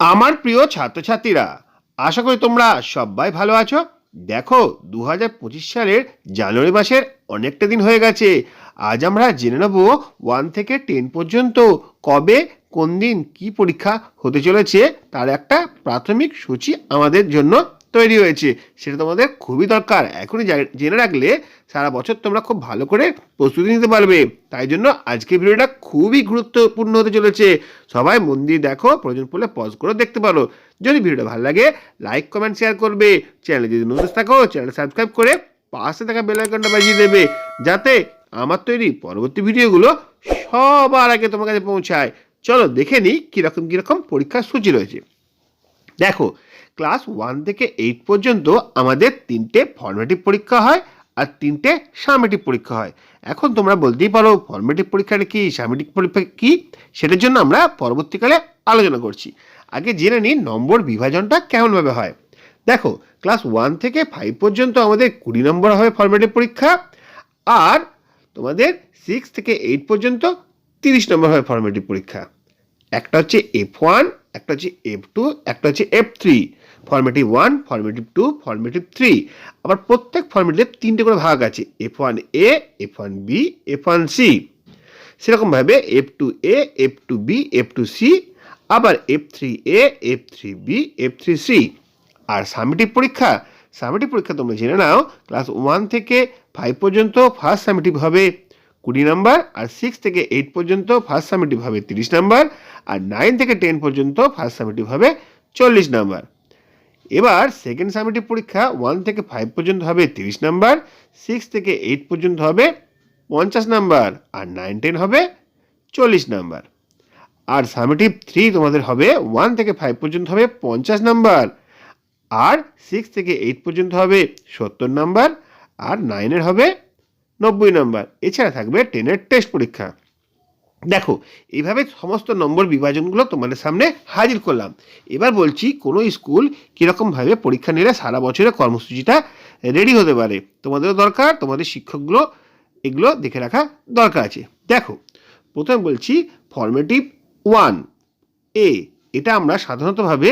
আমার প্রিয় ছাত্রছাত্রীরা, আশা করি তোমরা সবাই ভালো আছো। দেখো দু হাজার পঁচিশ সালের জানুয়ারি মাসের অনেকটা দিন হয়ে গেছে। আজ আমরা জেনে নেব ওয়ান থেকে টেন পর্যন্ত কবে, কোন দিন কি পরীক্ষা হতে চলেছে, তার একটা প্রাথমিক সূচি আমাদের জন্য তৈরি হয়েছে। সেটা তোমাদের খুবই দরকার। এখনই জেনে রাখলে সারা বছর তোমরা খুব ভালো করে প্রস্তুতি নিতে পারবে। তাই জন্য আজকের ভিডিওটা খুবই গুরুত্বপূর্ণ হতে চলেছে। সবাই মন দিয়ে দেখো, প্রয়োজন পড়লে পজ করে দেখতে পারো। যদি ভিডিওটা ভালো লাগে লাইক কমেন্ট শেয়ার করবে। চ্যানেলে যদি নতুন থাকো চ্যানেল সাবস্ক্রাইব করে পাশে থাকা বেল আইকনটা বাজিয়ে দেবে। যাতে আমার তৈরি পরবর্তী ভিডিওগুলো সবার আগে তোমার কাছে পৌঁছায়। চলো দেখে নিই কীরকম কীরকম পরীক্ষার সূচি রয়েছে। দেখো ক্লাস ওয়ান থেকে এইট পর্যন্ত আমাদের তিনটে ফর্মেটিভ পরীক্ষা হয় আর তিনটে সামেটিভ পরীক্ষা হয়। এখন তোমরা বলতেই পারো ফর্মেটিভ পরীক্ষাটা কি সামেটিভ পরীক্ষা কি? সেটার জন্য আমরা পরবর্তীকালে আলোচনা করছি। আগে জেনে নিই নম্বর বিভাজনটা কেমনভাবে হয়। দেখো ক্লাস ওয়ান থেকে ফাইভ পর্যন্ত আমাদের কুড়ি নম্বর হয় ফর্মেটিভ পরীক্ষা আর তোমাদের সিক্স থেকে এইট পর্যন্ত তিরিশ নম্বর হয় ফর্মেটিভ পরীক্ষা। একটা হচ্ছে এফ ওয়ান একটা হচ্ছে এফ টু একটা হচ্ছে F three formative one formative two formative three আবার প্রত্যেক ফর্মেটিভ তিনটে করে ভাগ আছে F one A F one B F one C সেরকমভাবে F two A F two B F two C আবার F three A F three B F three C R summative পরীক্ষা summative পরীক্ষা তোমরা জেনে নাও ক্লাস ওয়ান থেকে five পর্যন্ত first summative হবে। কুড়ি নাম্বার, আর সিক্স থেকে এইট পর্যন্ত ফার্স্ট সামেটিভ হবে তিরিশ নাম্বার, আর নাইন থেকে টেন পর্যন্ত ফার্স্ট সামেটিভ হবে চল্লিশ নাম্বার। এবার সেকেন্ড সামেটিভ পরীক্ষা ওয়ান থেকে ফাইভ পর্যন্ত হবে তিরিশ নাম্বার সিক্স থেকে এইট পর্যন্ত হবে পঞ্চাশ নাম্বার, আর নাইন টেন হবে চল্লিশ নাম্বার। আর সামেটিভ থ্রি তোমাদের হবে ওয়ান থেকে ফাইভ পর্যন্ত হবে পঞ্চাশ নাম্বার, আর সিক্স থেকে এইট পর্যন্ত হবে সত্তর নাম্বার, আর নাইনের হবে নব্বই নম্বর। এছাড়া থাকবে টেনের টেস্ট পরীক্ষা। দেখো এইভাবে সমস্ত নম্বর বিভাজনগুলো তোমাদের সামনে হাজির করলাম। এবার বলছি, কোনো স্কুল কীরকমভাবে পরীক্ষা নিলে সারা বছরের কর্মসূচিটা রেডি হতে পারে? তোমাদেরও দরকার, তোমাদের শিক্ষকগুলো এগুলো দেখে রাখা দরকার আছে। দেখো, প্রথমে বলছি ফর্মেটিভ ওয়ান এ এটা আমরা সাধারণতভাবে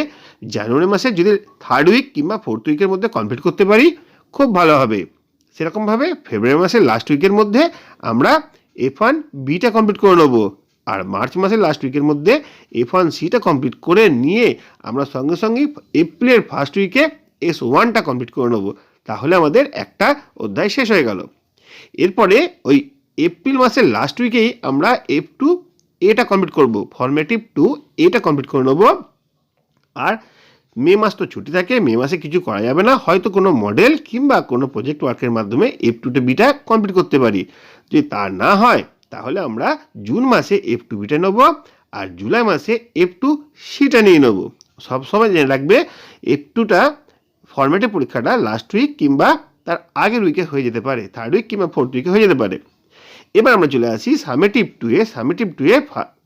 জানুয়ারি মাসে যদি থার্ড উইক কিংবা ফোর্থ উইকের মধ্যে কমপ্লিট করতে পারি, খুব ভালো হবে। সেরকমভাবে ফেব্রুয়ারি মাসের লাস্ট উইকের মধ্যে আমরা এফ ওয়ান বিটা কমপ্লিট করে নেব। আর মার্চ মাসের লাস্ট উইকের মধ্যে এফ ওয়ান সিটা কমপ্লিট করে নিয়ে আমরা সঙ্গে সঙ্গেই এপ্রিলের ফার্স্ট উইকে এস ওয়ানটা কমপ্লিট করে নেব। তাহলে আমাদের একটা অধ্যায় শেষ হয়ে গেল। এরপরে ওই এপ্রিল মাসের লাস্ট উইকেই আমরা এফ টু এটা কমপ্লিট করব ফর্মেটিভ টু এটা কমপ্লিট করে নেব। আর মে মাস তো ছুটি থাকে, মে মাসে কিছু করা যাবে না। হয়তো কোনো মডেল কিংবা কোনো প্রজেক্ট ওয়ার্কের মাধ্যমে এফ টুটে বিটা কমপ্লিট করতে পারি। যদি তা না হয়, তাহলে আমরা জুন মাসে এফ টু বিটা নেব আর জুলাই মাসে এফ টু সিটা নিয়ে নেব। সবসময় জেনে রাখবে এফ টুটা ফর্মেটে পরীক্ষাটা লাস্ট উইক কিংবা তার আগের উইকে হয়ে যেতে পারে থার্ড উইক কিংবা ফোর্থ উইকে হয়ে যেতে পারে। এবার আমরা চলে আসি summative two A. Summative two A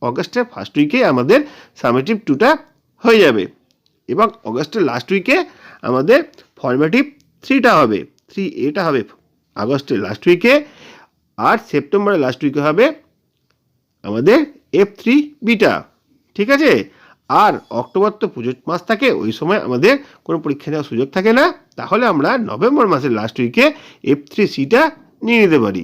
অগাস্টের ফার্স্ট উইকে আমাদের সামেটিভ টুটা হয়ে যাবে। এবং অগস্টের লাস্ট উইকে আমাদের ফর্মেটিভ থ্রিটা হবে। থ্রি এটা হবে আগস্টের লাস্ট উইকে আর সেপ্টেম্বরের লাস্ট উইকে হবে আমাদের এফ থ্রি বিটা ঠিক আছে? আর অক্টোবর তো পুজোর মাস থাকে, ওই সময় আমাদের কোনো পরীক্ষা নেওয়ার সুযোগ থাকে না। তাহলে আমরা নভেম্বর মাসের লাস্ট উইকে এফ থ্রি সিটা নিয়ে নিতে পারি।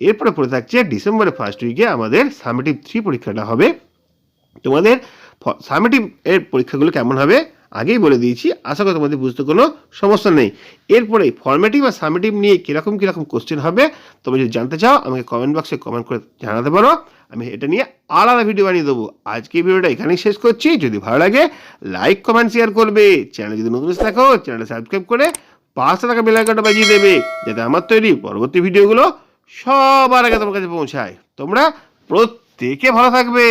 এরপরে পড়ে থাকছে ডিসেম্বরের ফার্স্ট উইকে আমাদের সামেটিভ থ্রি পরীক্ষাটা হবে। তোমাদের সামেটিভ এর পরীক্ষাগুলো কেমন হবে? আগেই বলে দিয়েছি। আশা করি তোমাদের বুঝতে কোনো সমস্যা নেই। এরপরে ফর্মেটিভ আর সামেটিভ নিয়ে কীরকম কীরকম কোশ্চেন হবে, তোমরা যদি জানতে চাও, আমাকে কমেন্ট বক্সে কমেন্ট করে জানাতে পারো। আমি এটা নিয়ে আলাদা ভিডিও বানিয়ে দেবো। আজকে ভিডিওটা এখানেই শেষ করছি। যদি ভালো লাগে লাইক কমেন্ট শেয়ার করবে। চ্যানেল যদি নতুন থাকো চ্যানেলটা সাবস্ক্রাইব করে পাশে থাকা বেলাইকনটা বাজিয়ে দেবে, যাতে আমার তৈরি পরবর্তী ভিডিওগুলো সবার আগে তোমার কাছে পৌঁছায়। তোমরা প্রত্যেকে ভালো থাকবে।